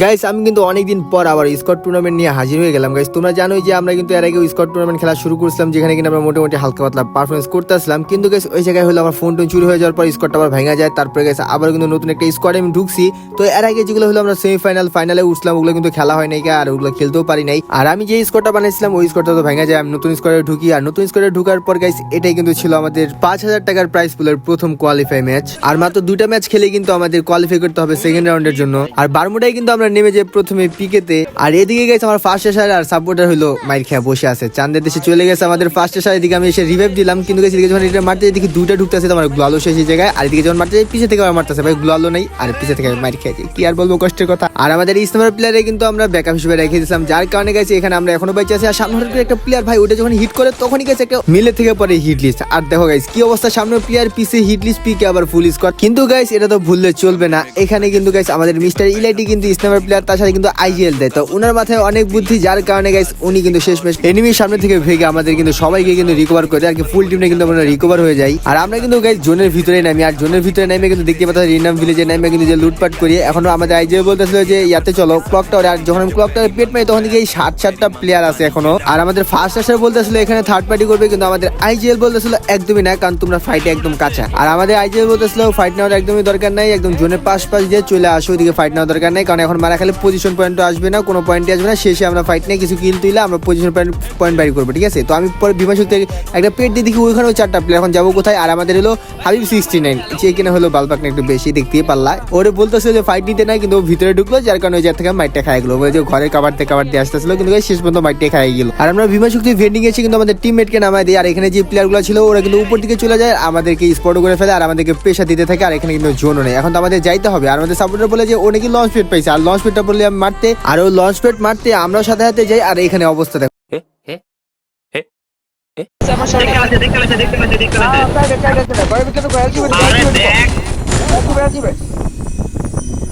Guys আমি কিন্তু অনেকদিন পর আবার স্কট টুর্নামেন্ট নিয়ে হাজির হয়ে গেলাম। গাইস তোমরা জানোই যে আমরা কিন্তু এর আগে স্কট টুর্নামেন্ট খেলা শুরু করছিলাম, যেখানে কিন্তু আমরা মোটামুটি হালকা পাতলা পারফরমেন্স করতেছিলাম কিন্তু গাইস ওই জায়গায় হলো আমার ফোন টোন চুরি হয়ে যাওয়ার পর স্কটটা আবার ভেঙে যায়। তারপরে গাইস আবার কিন্তু নতুন একটা স্কোয়াডে আমি ঢুকছি। তো এর আগে যেগুলো হলো আমরা সেমিফাইনাল ফাইনালে উঠলাম ওগুলো কিন্তু খেলা হয় নাই আর ওগুলো খেলতেও পারি নাই। আর আমি যে স্কোয়াডটা বানিয়েছিলাম, ওই স্কোয়াডটা তো ভেঙে যায়। আমি নতুন স্কোয়াডে ঢুকি, আর নতুন স্কোয়াডে ঢুকার পর গাইস এটাই কিন্তু ছিল আমাদের পাঁচ হাজার টাকার প্রাইস পুলের প্রথম কোয়ালিফাই ম্যাচ আর মাত্র দুটা ম্যাচ খেলে কিন্তু আমাদের কোয়ালিফাই করতে হবে সেকেন্ড রাউন্ডের জন্য। আর বারমুডায় কিন্তু আমরা নেমে যাই প্রথমে পিকেতে আর এদিকে গেছে আমার ফার্স্ট এসার আর সাপোর্টার হলো মাইর খেয়া বসে আছে। চান্দের দেশে চলে গেছে আমাদের ফার্স্ট এসার এদিকে আমি এসে রিভাইভ দিলাম। কিন্তু গেছে যখন এটা মারতে এদিকে দুইটা ঢুকতেছে তো আমার গ্লালো শেষ জায়গায়। আর এদিকে যখন মারতে যাই, পিছে থেকে আমার মারতেছে। ভাই গ্লালো নেই। আর পিছে থেকে মাইর খেয়েছে কি আর বলব কষ্টের কথা। আর আমাদের ইসলামের প্লেয়ারে কিন্তু আমরা ব্যাকআপ হিসেবে রেখে দিয়েছিলাম। যার কারণে গেছে এখানে আমরা এখনও বাইচে আছি। আর সামনে একটা প্লেয়ার ভাই ওটা যখন হিট করে তখনই গেছে একটা মিলে থেকে পরে হিট লিস্ট আর দেখো গাইস কি অবস্থা? সামনে প্লেয়ার পিছে হিট লিস্ট পিকে আবার ফুল স্কোয়াড কিন্তু গাইস এটা তো ভুললে চলবে না। এখানে কিন্তু গাইস আমাদের মিস্টার ইলাইটি কিন্তু ইসলামের প্লেয়ার তার সাথে কিন্তু আইজিএল দেয়। তো ওনার মাথায় অনেক বুদ্ধি, যার কারণে গাইস উনি কিন্তু শেষ ম্যাচ এনিমির সামনে থেকে ভেগে আমাদের কিন্তু সবাইকে কিন্তু রিকভার করে আর কি ফুল টিমটা কিন্তু আমরা রিকভার হয়ে যাই। আর আমরা কিন্তু গাইস জোনের ভিতরে নামি। আর জোনের ভিতরে নামে কিন্তু দেখতে পাচ্ছি রিনাম ভিলেজে নামে কিন্তু যে লুটপাট করি। এখনও আমাদের আইজিএল বলতেছিল যে, ইয়াতে চলো ক্লকটা আর যখন আমি ক্লকটা পেট মারি, তখন এই সাত, সাতটা প্লেয়ার আছে এখনও। আর আমাদের ফার্স্ট আসার বলতেছিল, এখানে থার্ড পার্টি করবে। কিন্তু আমাদের আইজিএল বলতেছিল, একদমই না, কারণ তোমরা ফাইটে একদম কাঁচা। আর আমাদের আইজিএল বলতেছিল ফাইট নেওয়ার একদমই দরকার নাই। একদম জোনের পাশ পাশ দিয়ে চলে আসো। ওইদিকে ফাইট নেওয়ার দরকার নাই। কারণ এখন মারা খালি পজিশন পয়েন্ট আসবে না, কোনো পয়েন্টে আসবে না। শেষে আমরা ফাইট নিয়ে কিছু কিল তুইলে আমরা পজিশন পয়েন্ট পয়েন্ট বাড়ি করব, ঠিক আছে? তো আমি পরে বিমান শক্তি একটা পেট দিয়ে দেখি, ওইখানে ওই চারটা প্লেয়ার এখন যাব কোথায়? আর আমাদের হলো হাবিব সিক্সটি নাইন যে কিনা হলো বালবাকনা একটু বেশি দেখতেই পারলা। ওরে বলতেছে যে ফাইট নিতে নাই, কিন্তু ভিতরে ঢুকলো, যার কারণে ওই জায়গা থেকে মাইটটা খাই গেলো। যে ঘরের কাবার থেকে কাবার দিয়ে আসতেছিল, কিন্তু শেষ পর্যন্ত মাইটটা খাই গেল। আর আমরা বিমান শক্তি ভেন্ডিং এসে কিন্তু আমাদের টিমমেটকে নামাই দিই, আর এখানে যে প্লেয়ারগুলো ছিল, ওরা কিন্তু উপর দিকে চলে যায়, আমাদেরকে স্পট করে ফেলে, আর আমাদেরকে পেশা দিতে থাকে, আর এখানে কিন্তু জোনও নেই। এখন তো আমাদের যাইতে হবে, আর আমাদের সাপোর্টার বলে যে ও নাকি লঞ্চ পেড পাইছে, আর লঞ্চ পেডটা বললে আমি মারতে আর ও লঞ্চ পেড মারতে আমরা সাথে সাথে যাই আর এখানে অবস্থা দেখো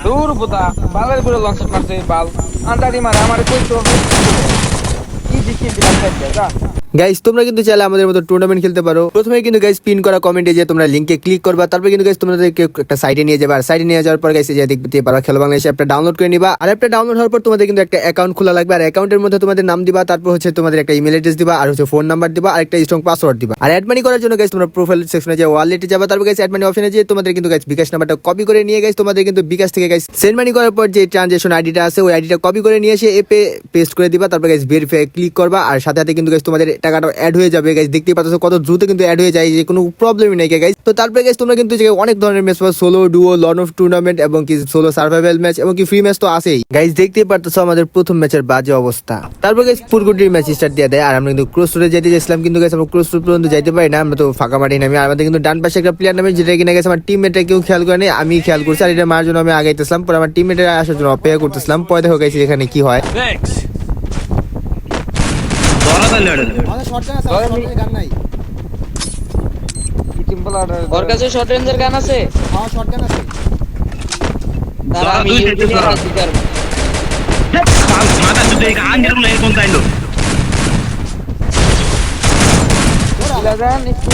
দূর বালের করে লঞ্চ মারছে বাল মারে আমার কই তো ইজি কিল দিলাম যা গাইস তোমরা কিন্তু চাইলে আমাদের মতো টুর্নামেন্ট খেলতে পারো। প্রথমে কিন্তু গাইস পিন করা কমেন্টে যে তোমরা লিঙ্কে ক্লিক করবা, তারপর কিন্তু গাইস তোমাদেরকে একটা সাইটে নিয়ে যাবে। আর সাইটে নিয়ে যাওয়ার পর গাইস যে দেখতে পারবা খেলো বাংলাদেশ অ্যাপটা ডাউনলোড করে নিবা। আর অ্যাপটা ডাউনলোড হওয়ার পর তোমাদের কিন্তু একটা অ্যাকাউন্ট খোলা লাগবে। আর অ্যাকাউন্টের মধ্যে তোমাদের নাম দিবা, তারপর হচ্ছে তোমাদের একটা ইমেল অ্যাড্রেস দিবা, আর হচ্ছে ফোন নাম্বার দিবা আর একটা স্ট্রং পাসওয়ার্ড দিবা। আর অ্যাড মানি করার জন্য গাইস তোমরা প্রোফাইল সেকশনে যে ওয়ালেটে যাবা, তারপর গাইস অ্যাড মানি অপশনে যে তোমাদের কিন্তু গাইস বিকাশ নাম্বারটা কপি করে নিয়ে গাইস তোমাদের কিন্তু বিকাশ থেকে গাইস সেন্ড মানি করার পর যে ট্রানজেকশন আইডিটা আছে, ওই আইডিটা কপি করে নিয়ে এসে এপে পেস্ট করে দিবা। তারপর গাইস ভেরিফাই ক্লিক করবা। আর সাথে সাথে কিন্তু গাইস তোমাদের টাকাটা অ্যাড হয়ে যাবে গাইস দেখতেই পাচ্ছ কত দ্রুত কিন্তু অ্যাড হয়ে যায় যে কোনো প্রবলেমই নেই গাইস তো তারপরে গাইস তোমরা কিন্তু অনেক ধরনের ম্যাচ পাবে solo duo loan of tournament এবং কি সোলো সার্ভাইভাল ম্যাচ এবং কি ফ্রি ম্যাচ তো আছেই। গাইস দেখতেই পারতেছো আমাদের প্রথম ম্যাচের বাজে অবস্থা। তারপর গাইস পুরগুটির ম্যাচ স্টার্ট দিয়ে দেয়। আর আমরা কিন্তু ক্রস রোডে যেতে গেছিলাম কিন্তু গাইস আমরা ক্রস রোড পর্যন্ত যাইতে পারি না। আমরা তো ফাঁকা মাঠে নামি। আর আমাদের কিন্তু ডান পাশে একটা প্লেয়ার নামে যেটা কিনা গেছে আমার টিমমেটটা কেউ খেয়াল করে নেই। আমি খেয়াল করছি আর এটা মার জন্য আমি আগাইতেছিলাম। পরে আমার টিমমেটের আসার জন্য অপেক্ষা করতেছিলাম। পরে দেখো গাইস এখানে কি হয়। ওর কাছে শর্ট রেঞ্জের গান আছে? আমি ইউটিউবে। করব মাথা এরকম চাইলো ইলাজান একটু।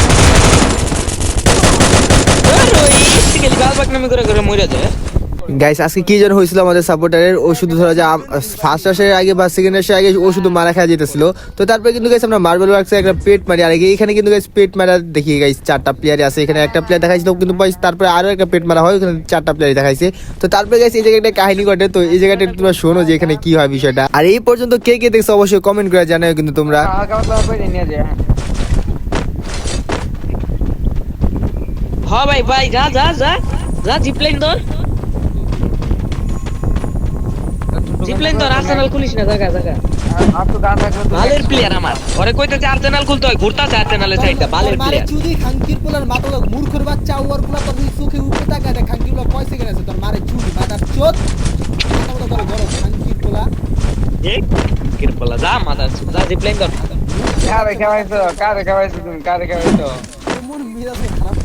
আর ওই গাল বাক করে করে মরে যায়। গাইস আজকে কি যেন হয়েছিল আমাদের সাপোর্টারের ও শুধু ধরো? যে ফার্স্ট আসের আগে বা সেকেন্ড আসের আগে ও শুধু মারা খাওয়া যেতেছিল। তো তারপরে কিন্তু গাইস আমরা মার্বেল ওয়ার্কসে একটা পেট মারি। আর এখানে কিন্তু গাইস পেট মারা দেখি গাইস চারটা প্লেয়ার আছে। এখানে একটা প্লেয়ার দেখাইছিল কিন্তু guys তারপরে আরও একটা পেট মারা হয়, ওখানে চারটা প্লেয়ার দেখাইছে। তো তারপরে গাইস এই জায়গায় একটা কাহিনী ঘটে। তো এই জায়গাটা তোমরা শোনো যে এখানে কি হয় বিষয়টা। আর এই পর্যন্ত কে কে দেখছ অবশ্যই কমেন্ট করে জানাও কিন্তু তোমরা। হালকা পাতলা করে নিয়ে যায় হ ভাই ভাই, যা যা যা যা জিপলাইন ধর। জিপলাইন ধর আর্সেনাল খুলিস না জায়গা জায়গা আর তো গান তো বালের প্লেয়ার আমার। ওরে কইতেছে আর্সেনাল খুলতে হয় ঘুরতাছে আর্সেনালের সাইডটা বালের মারে প্লেয়ার চুদি খাঙ্কির পোলার মাথা লোক মূর্খের বাচ্চা ওর পোলা তোর ওই চোখে উপরে তাকায় দেখ খাঙ্কির পোলা পয়সা কেন আছে তোর মারে চুদি মাথার চোদ। মাথা মতো করে বড় খাঙ্কির পোলা। এই কিরপলা যা মাথা যা জিপলাইন ধর। কারে খাওয়াইছো কারে খাওয়াইছো তুমি কারে খাওয়াইছো এমন মিরাজে খারাপ।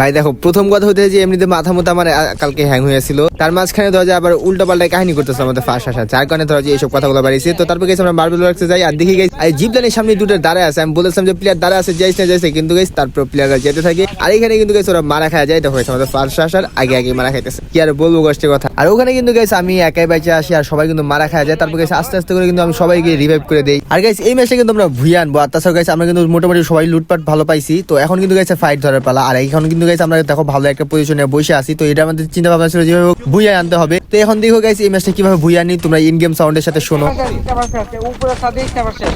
ভাই, দেখো, প্রথম কথা হতে যে এমনিতে মাথা মতো আমার কালকে হ্যাং হয়েছিল তার মাঝখানে ধরা যায় আবার উল্টো পাল্টা কাহিনী করতেছে আমাদের ফাঁস আসা। যার কারণে ধরা যায় এইসব কথাগুলো বাড়িয়েছে। তো তারপর গেছে আমরা মার্বেল ওয়ার্কসে যাই, আর দেখি গেছি এই জিপ লাইনের সামনে দুটো দাঁড়ায় আছে। আমি বলেছিলাম যে প্লেয়ার দাঁড়া আছে যাইছে যাইছে কিন্তু গেছে তারপর প্লেয়াররা যেতে থাকে। আর এখানে কিন্তু গেছে ওরা মারা খাওয়া যায় দেখো গেছে আমাদের ফার্স্ট আসার আগে আগে মারা খাইতেছে। কি আর বলব কষ্টের কথা। আর ওখানে কিন্তু গেছে আমি একাই বাইচে আসি, আর সবাই কিন্তু মারা খাওয়া যায় তারপর গেছে আস্তে আস্তে করে কিন্তু আমি সবাইকে রিভাইভ করে দেই। আর গেছে এই ম্যাচে কিন্তু আমরা ভুইয়ে আনব। আর তাছাড়া গাইস আমরা কিন্তু মোটামুটি সবাই লুটপাট ভালো পাইছি। তো এখন কিন্তু গেছে ফাইট ধরার পালা। আর এখন কিন্তু গেছে আমরা দেখো ভালো একটা পজিশনে বসে আছি। তো এটা আমাদের চিন্তা ভাবনা ছিল যেভাবে ভুইয়া আনতে হবে। তো এখন দেখো গাইস এই ম্যাচটা কীভাবে ভুইয়া আনি তোমরা ইন গেম সাউন্ডের সাথে শোনো। ইচ্ছা পাশে আছে, উপরে সাথে ইচ্ছা পাশে।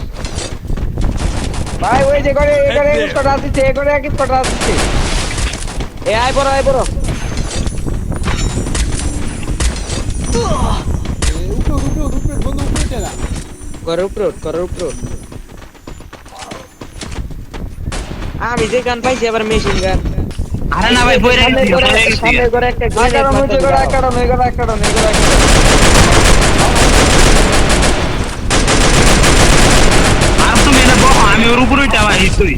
ভাই ওই যে করে এই করে কটা দিচ্ছে এই করে এক কটা দিচ্ছে এ আয় বড় আয় বড় উপরে উপরে উপরে বন্ধু উপরে টেলা ঘরের উপরে উঠ, উপরে আমি যে গান পাইছি আবার মেশিন গান। আরে না ভাই পড়ে গেছি পড়ে গেছি। আর তুমি আমি ওর টাওয়া হিট করি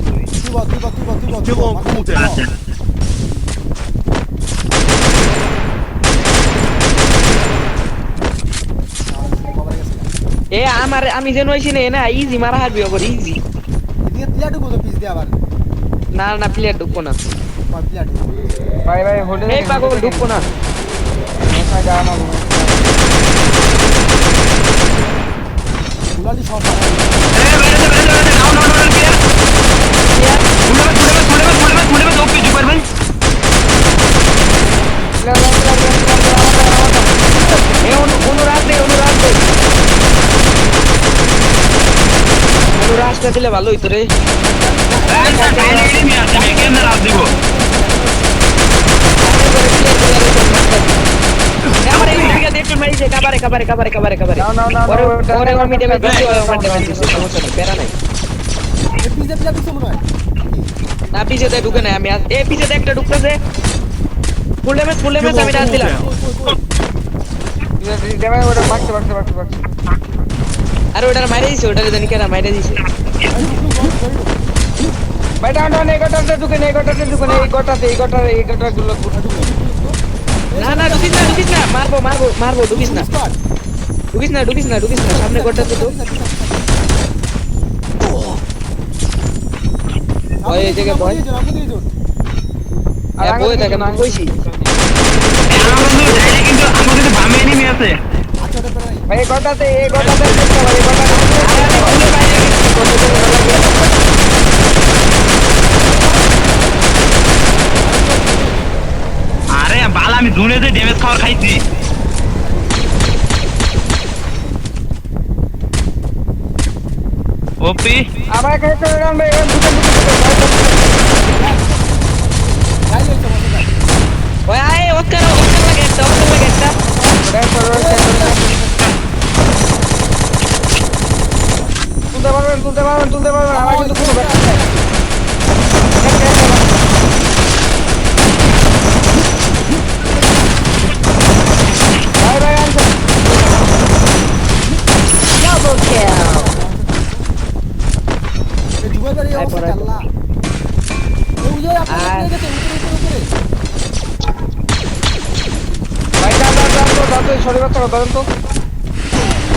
এ আমার আমি যে নইছি না না ইজি মারা হারবি ওপর ইজি না না প্লেয়ার ঢুকবো না। পাতলাটি ভাই ভাই হোটেল এই পাগল ঢুকবো না কোথায় যাওয়া না গুলালি সব রাস্তা দিলে ভালো হইতো রে ಕಬರೆ ಕಬರೆ ಕಬರೆ ಕಬರೆ ಕಬರೆ ಓರೆ ಓರೆ ಮಿ ಡೆಮೇಜ್ ದಿಸ್ ಓರೆ ಡೆಮೇಜ್ ದಿಸ್ ಸಮಸ್ಯೆ নাই প্যারা নাই পিছে যাবি সময় না পিছে তে ঢুকে না আমি এ পিছে তে একটা ঢুকতেছে ফুল ড্যামেজ ফুল ড্যামেজ আমি রাত দিলাম ড্যামেজ ওটা মারতে মারতে মারতে মারতে আরে ওটা মাইরে দিছে ওটা জানি কেন মাইরে দিছে ভাই ডান ডান এই গোটাতে ঢুকে নেই গোটাতে ঢুকে এই গোটাতে এই গোটা এই গোটা গুলো না। না ঢুকিস না ঢুকিস না মারবো মারবো মারবো ঢুকিস না। ঢুকিস না ঢুকিস না ঢুকিস না সামনে করতে তো। ওই এই জায়গায় বয়। আর এ থাকে না কইছি কিন্তু বামে এনিমি আছে আচ্ছা ভাই এই গোটাতে এই গোটাতে এই গোটাতে। আমি ধুনে যে ড্যামেজ খাবার খাইছি। ওপি। আবার খাইতে রাম ভাই এম দুটো দুটো ওই আই ওস্কার ওস্কার লাগে লাগে তুলতে পারবেন তুলতে পারবেন তুলতে পারবেন আমার কিন্তু কোনো ব্যাপার নাই। তো যান তো এই শরীর বাচ্চা ধরেন তো।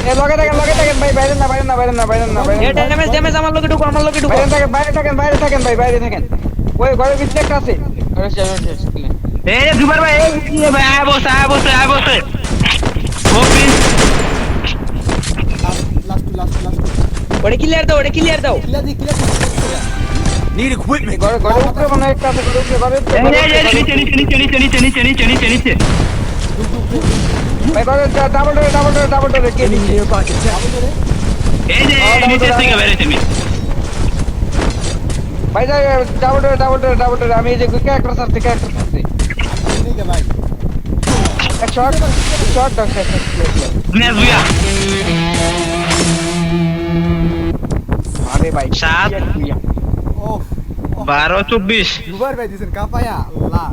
এ লগে থাকেন লগে থাকেন ভাই বাইরে না বাইরে না বাইরে না বাইরে না বাইরে ড্যামেজ ড্যামেজ আমার লোকে ঢুকো আমার লোকে ঢুকো। বাইরে থাকেন বাইরে থাকেন বাইরে থাকেন ভাই বাইরে থাকেন। ওই ঘরের ভিতরে একটা আছে। আরে শেষ শেষ এই যে দুবার ভাই এই ভাই আয় বসে আয় বসে আয় বসে। ওপি লাস্ট লাস্ট লাস্ট ওরে ক্লিয়ার দাও। ওরে ক্লিয়ার দাও ক্লিয়ার দি ক্লিয়ার দি। ঘরে ঘরের উপরে মনে একটা আছে ঘরের উপরে উপরে, নিচে নিচে নিচে নিচে নিচে নিচে নিচে নিচে নিচে। ভাই ঘরের ডাবল ডোরে ডাবল ডোরে ডাবল ডোরে কে দিচ্ছে এই যে নিচে থেকে বেরোতে আমি ভাই যাই ডাবল ডোরে ডাবল ডোরে ডাবল ডোরে আমি এই যে ক্যারেক্টার সাথে ক্যারেক্টার সাথে ঠিক আছে ভাই এক শট শট দাও শেষ শেষ ম্যাচ বুয়া আরে ভাই সাত ও বারো চব্বিশ দুবার ভাই দিছেন কাপায়া আল্লাহ